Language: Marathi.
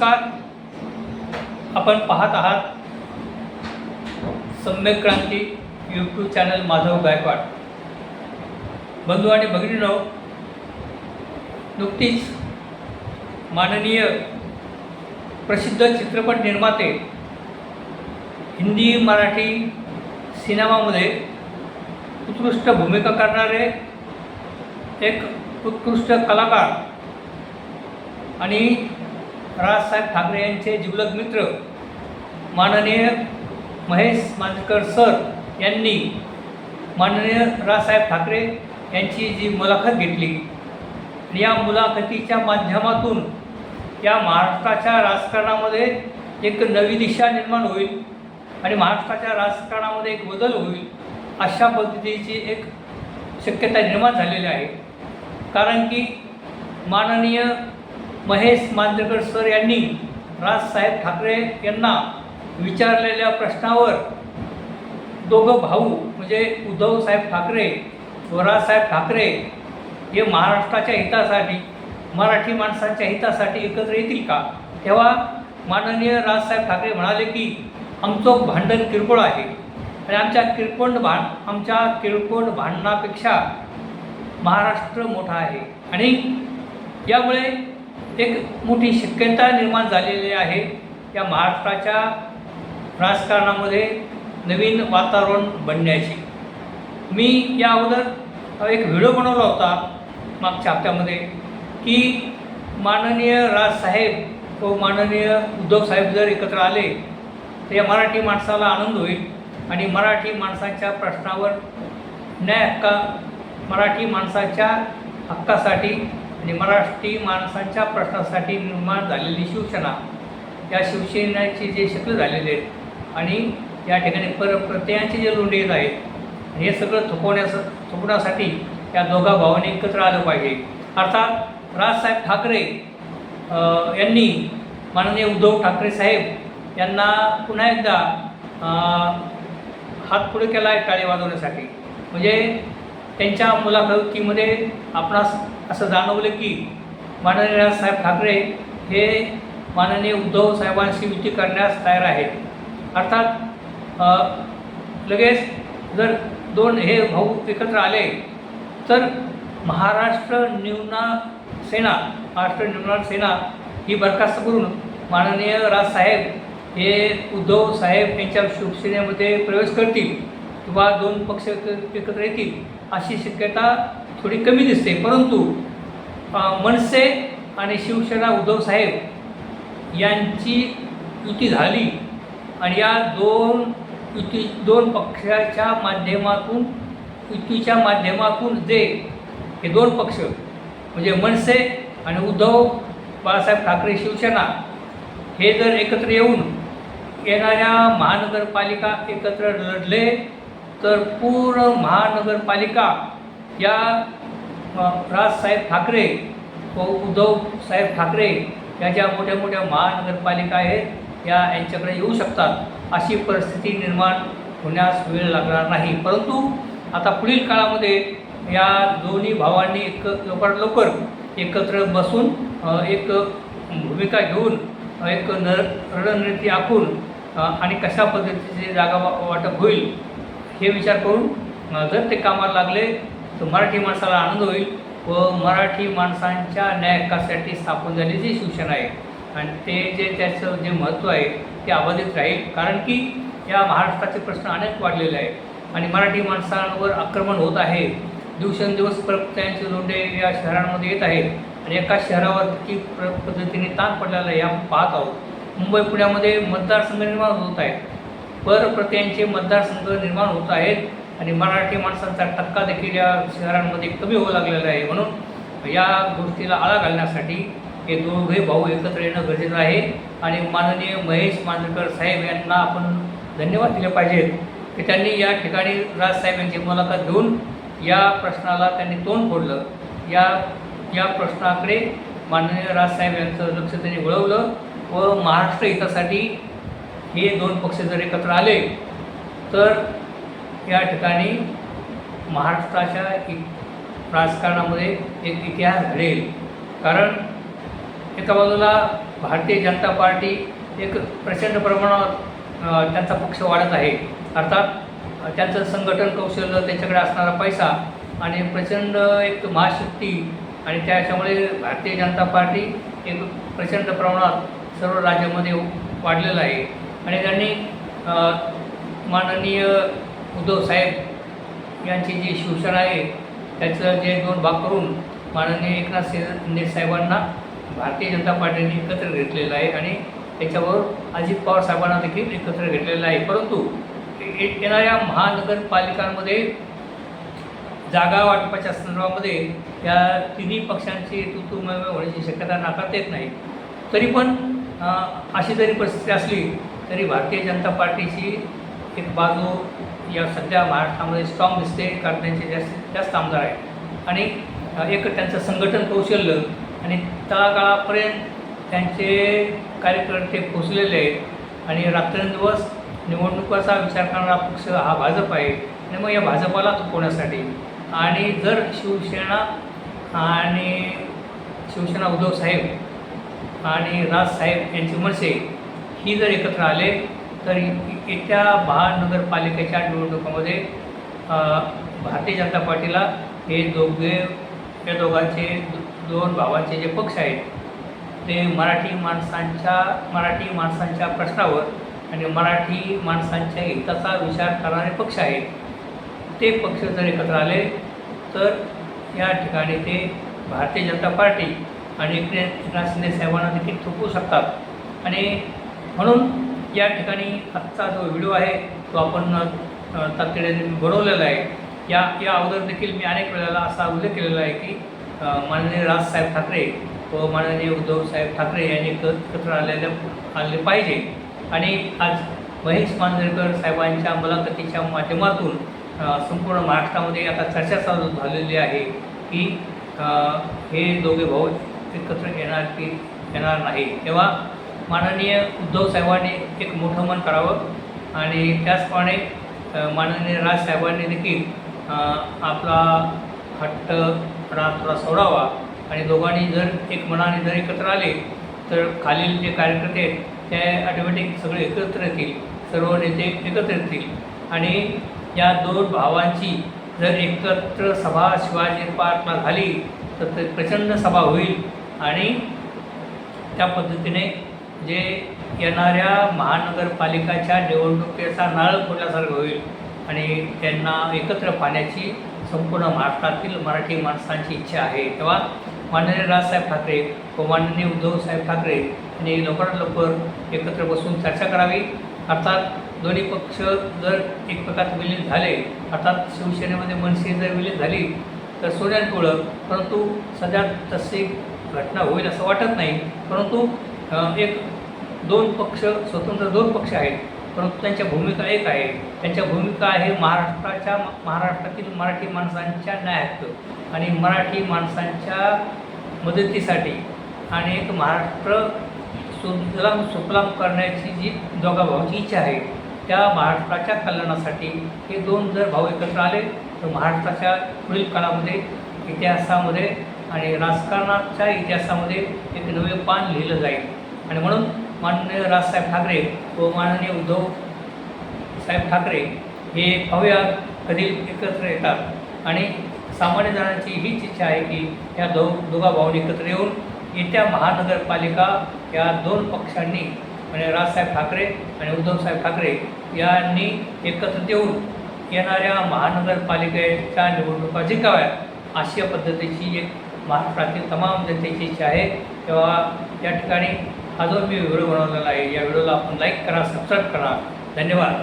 नमस्कार. आपण पाहत आहात सम्यक क्रांती यूट्यूब चॅनल माधव गायकवाड. बंधू आणि भगिनीनो नुकतीच माननीय प्रसिद्ध चित्रपट निर्माते हिंदी मराठी सिनेमामध्ये उत्कृष्ट भूमिका करणारे एक उत्कृष्ट कलाकार आणि राजसाहेब ठाकरे यांचे जिवलग मित्र माननीय महेश मांजकर सर यांनी माननीय राजसाहेब ठाकरे यांची जी मुलाखत घेतली या मुलाखतीच्या माध्यमातून या महाराष्ट्राच्या राजकारणामध्ये एक नवी दिशा निर्माण होईल आणि महाराष्ट्राच्या राजकारणामध्ये एक बदल होईल अशा पद्धतीची एक शक्यता निर्माण झालेली आहे. कारण की माननीय महेश मांजरेकर सर यांनी राजसाहेब ठाकरे यांना विचारलेल्या प्रश्नावर दोघं भाऊ म्हणजे उद्धवसाहेब ठाकरे व राजसाहेब ठाकरे हे महाराष्ट्राच्या हितासाठी मराठी माणसांच्या हितासाठी एकत्र येतील का? तेव्हा माननीय राजसाहेब ठाकरे म्हणाले की आमचं भांडण किरकोळ आहे. आणि आमच्या किरकोळ भांड आमच्या किरकोळ भांडणापेक्षा महाराष्ट्र मोठा आहे. आणि यामुळे एक मोठी शक्यता निर्माण झालेली आहे. या महाराष्ट्राच्या राजकारणामध्ये नवीन वातावरण बनण्याची. मी या अगोदर एक व्हिडिओ बनवला होता मागच्या हप्त्यामध्ये की माननीय राजसाहेब व माननीय उद्धवसाहेब जर एकत्र आले तर या मराठी माणसाला आनंद होईल आणि मराठी माणसाच्या प्रश्नावर न्याय हक्का मराठी माणसाच्या हक्कासाठी आणि माणसाच्या माणसांच्या प्रश्नासाठी निर्माण झालेली शिवसेना. या शिवसेनेचे जे शक्य झालेले आहेत आणि या ठिकाणी पर प्रत्ययांचे जे लोंढे येत आहेत हे सगळं थोपवण्यास थोपवण्यासाठी या दोघा भावांनी एकत्र आलं पाहिजे. अर्थात राजसाहेब ठाकरे यांनी माननीय उद्धव ठाकरे साहेब यांना पुन्हा एकदा हात पुढे केला आहे टाळे वाजवण्यासाठी. म्हणजे त्यांच्या मुलाखतीमध्ये आपणास असं जाणवलं की माननीय राजसाहेब ठाकरे हे माननीय उद्धव साहेबांशी युती करण्यास तयार आहेत. अर्थात लगेच जर दोन हे भाऊ एकत्र आले तर महाराष्ट्र निवना सेना महाराष्ट्र निवडणार सेना ही बरखास्त करून माननीय राजसाहेब हे उद्धव साहेब यांच्या शिवसेनेमध्ये प्रवेश करतील किंवा दोन पक्ष एकत्र येतील अशी शक्यता थोडी कमी दिसते. परंतु मनसे आणि शिवसेना उद्धव साहेब यांची युती झाली आणि या दोन युती दोन पक्षाच्या माध्यमातून युतीच्या माध्यमातून जे हे दोन पक्ष म्हणजे मनसे आणि उद्धव बाळासाहेब ठाकरे शिवसेना हे जर एकत्र येऊन येणाऱ्या महानगरपालिका एकत्र लढले तर पूर्ण महानगरपालिका या राजसाहेब ठाकरे व उद्धव साहेब ठाकरे या ज्या मोठ्या मोठ्या महानगरपालिका आहेत या यांच्याकडे येऊ शकतात. अशी परिस्थिती निर्माण होण्यास वेळ लागणार नाही. परंतु आता पुढील काळामध्ये या दोन्ही भावांनी एक लवकर लवकर एकत्र बसून एक भूमिका घेऊन एक न रणनीती आखून आणि कशा पद्धतीचे जागा वा- वाटप होईल हे विचार करून जर ते कामाला लागले तर मराठी माणसाला आनंद होईल व मराठी माणसांच्या न्याय स्थापन स्थापन जे शिक्षण आहे आणि ते जे त्याचं जे महत्त्व आहे ते अबाधित राहील. कारण की या महाराष्ट्राचे प्रश्न अनेक वाढलेले आहेत आणि मराठी माणसांवर आक्रमण होत आहे. दिवसेंदिवस प्रत्यांचे लोंढे या शहरांमध्ये येत आहेत आणि एका शहरावर किती प्र पद्धतीने ताण पडलेला आहे या पाहत आहोत. मुंबई पुण्यामध्ये मतदारसंघ निर्माण होत आहेत. परप्रत्यांचे मतदारसंघ निर्माण होत आहेत. आणि मराठी माणसांचा टक्का देखील या शहरांमध्ये कमी होऊ लागलेला आहे. म्हणून या गोष्टीला आळा घालण्यासाठी हे दोघे भाऊ एकत्र येणं गरजेचं आहे. आणि माननीय महेश मांजरेकर साहेब यांना आपण धन्यवाद दिले पाहिजेत की त्यांनी या ठिकाणी राजसाहेब यांची मुलाखत घेऊन या प्रश्नाला त्यांनी तोंड फोडलं. या या प्रश्नाकडे माननीय राजसाहेब यांचं लक्ष त्यांनी वळवलं व महाराष्ट्र हितासाठी हे दोन पक्ष जर एकत्र आले तर या ठिकाणी महाराष्ट्राच्या इ- राजकारणामध्ये एक इतिहास घडेल. कारण एका बाजूला भारतीय जनता पार्टी एक प्रचंड प्रमाणात त्यांचा पक्ष वाढत आहे. अर्थात त्यांचं संघटन कौशल्य त्यांच्याकडे असणारा पैसा आणि प्रचंड एक महाशक्ती आणि त्याच्यामुळे भारतीय जनता पार्टी एक प्रचंड प्रमाणात सर्व राज्यामध्ये वाढलेलं आहे. आणि त्यांनी माननीय उद्धव साहेब यांची जी शिवसेना आहे त्याचं जे दोन भाग करून माननीय एकनाथ शिंदे साहेबांना भारतीय जनता पार्टीने एकत्र घेतलेलं आहे आणि त्याच्याबरोबर अजित पवार साहेबांना देखील एकत्र घेतलेलं आहे. परंतु ये- येणाऱ्या महानगरपालिकांमध्ये जागा वाटपाच्या संदर्भामध्ये या तिन्ही पक्षांची तुतुमय होण्याची शक्यता नाकारता येत नाही. तरी पण अशी जरी परिस्थिती असली तरी भारतीय जनता पार्टीची एक बाजू या सध्या महाराष्ट्रामध्ये स्ट्रॉंग दिसते. कारण त्यांचे जास्तीत जास्त आमदार आहेत. आणि एक त्यांचं संघटन कौशल्य आणि तळागाळापर्यंत त्यांचे कार्यकर्ते पोचलेले आहेत. आणि रात्रंदिवस निवडणुकाचा विचार करणारा पक्ष हा भाजप आहे. आणि मग या भाजपाला थोपवण्यासाठी आणि जर शिवसेना आणि शिवसेना उद्धव साहेब आणि राजसाहेब यांची मनसे ही जर एकत्र आले तर येत्या महानगरपालिकेच्या निवडणुकामध्ये भारतीय जनता पार्टीला हे दोघे या दोघांचे दोन भावांचे जे पक्ष आहेत ते मराठी माणसांच्या मराठी माणसांच्या प्रश्नावर आणि मराठी माणसांच्या हिताचा विचार करणारे पक्ष आहेत. ते पक्ष जर एकत्र आले तर या ठिकाणी ते भारतीय जनता पार्टी आणि इकडे एकनाथ शिंदे साहेबांना देखील थुकू शकतात. आणि म्हणून या ठिकाणी आजचा जो व्हिडिओ आहे तो आपण तातडीने बनवलेला आहे. या या अगोदर देखील मी अनेक वेळेला असा उल्लेख केलेला आहे की माननीय राजसाहेब ठाकरे व माननीय उद्धवसाहेब ठाकरे यांनी एकत्र आलेले आले पाहिजे. आणि आज महेश मांजरेकर साहेबांच्या मुलाखतीच्या माध्यमातून संपूर्ण महाराष्ट्रामध्ये आता चर्चा चालू झालेली आहे की हे दोघे भाऊ एकत्र येणार की येणार नाही. तेव्हा माननीय उद्धव साहेबांनी एक मोठं मन करावं. आणि त्याचप्रमाणे माननीय राजसाहेबांनी देखील आपला हट्ट थोडा सोडावा. आणि दोघांनी जर एक मनाने जर एकत्र आले तर खालील जे कार्यकर्ते आहेत ते ऑटोमॅटिक सगळे एकत्र येतील. सर्व नेते एकत्र येतील. आणि या दोन भावांची जर एकत्र सभा शिवाजी पार्कला झाली तर ते प्रचंड सभा होईल. आणि त्या पद्धतीने जे येणाऱ्या महानगरपालिकाच्या निवडणुकीचा नारळ फोडल्यासारखं होईल? आणि त्यांना एकत्र पाहण्याची संपूर्ण महाराष्ट्रातील मराठी माणसांची इच्छा आहे. तेव्हा माननीय राजसाहेब ठाकरे व माननीय उद्धवसाहेब ठाकरे यांनी लवकरात लवकर एकत्र बसून चर्चा करावी. अर्थात दोन्ही पक्ष जर एकमेकात विलीन झाले अर्थात शिवसेनेमध्ये मनसे जर विलीन झाली तर सोन्यात टोळं परंतु सध्या तशी घटना होईल असं वाटत नाही. परंतु एक दोन पक्ष स्वतंत्र दोन पक्ष आहेत. परंतु त्यांच्या भूमिका एक आहे. त्यांच्या भूमिका आहे महाराष्ट्राच्या महाराष्ट्रातील मराठी माणसांच्या न्यायात आणि मराठी माणसांच्या मदतीसाठी आणि एक महाराष्ट्र सुजलाम सुफलाम करण्याची जी दोघा भावाची इच्छा आहे त्या महाराष्ट्राच्या कल्याणासाठी हे दोन जर भाऊ एकत्र आले तर महाराष्ट्राच्या पुढील काळामध्ये इतिहासामध्ये आणि राजकारणाच्या इतिहासामध्ये एक नवे पान लिहिलं जाईल. आणि म्हणून माननीय राजसाहेब ठाकरे व माननीय उद्धव साहेब ठाकरे हे भव्या कधी एकत्र येतात. आणि सामान्य जणांची हीच इच्छा आहे की या दो दोघा भाऊंनी एकत्र येऊन येत्या महानगरपालिका या दोन पक्षांनी म्हणजे राजसाहेब ठाकरे आणि उद्धवसाहेब ठाकरे यांनी एकत्र येऊन येणाऱ्या महानगरपालिकेच्या निवडणुका जिंकाव्या अशा पद्धतीची एक महाराष्ट्रातील तमाम जनतेची इच्छा आहे. तेव्हा या ठिकाणी हा जो मी व्हिडिओ बनवलेला आहे या व्हिडिओला आपण लाईक करा सबस्क्राईब करा. धन्यवाद.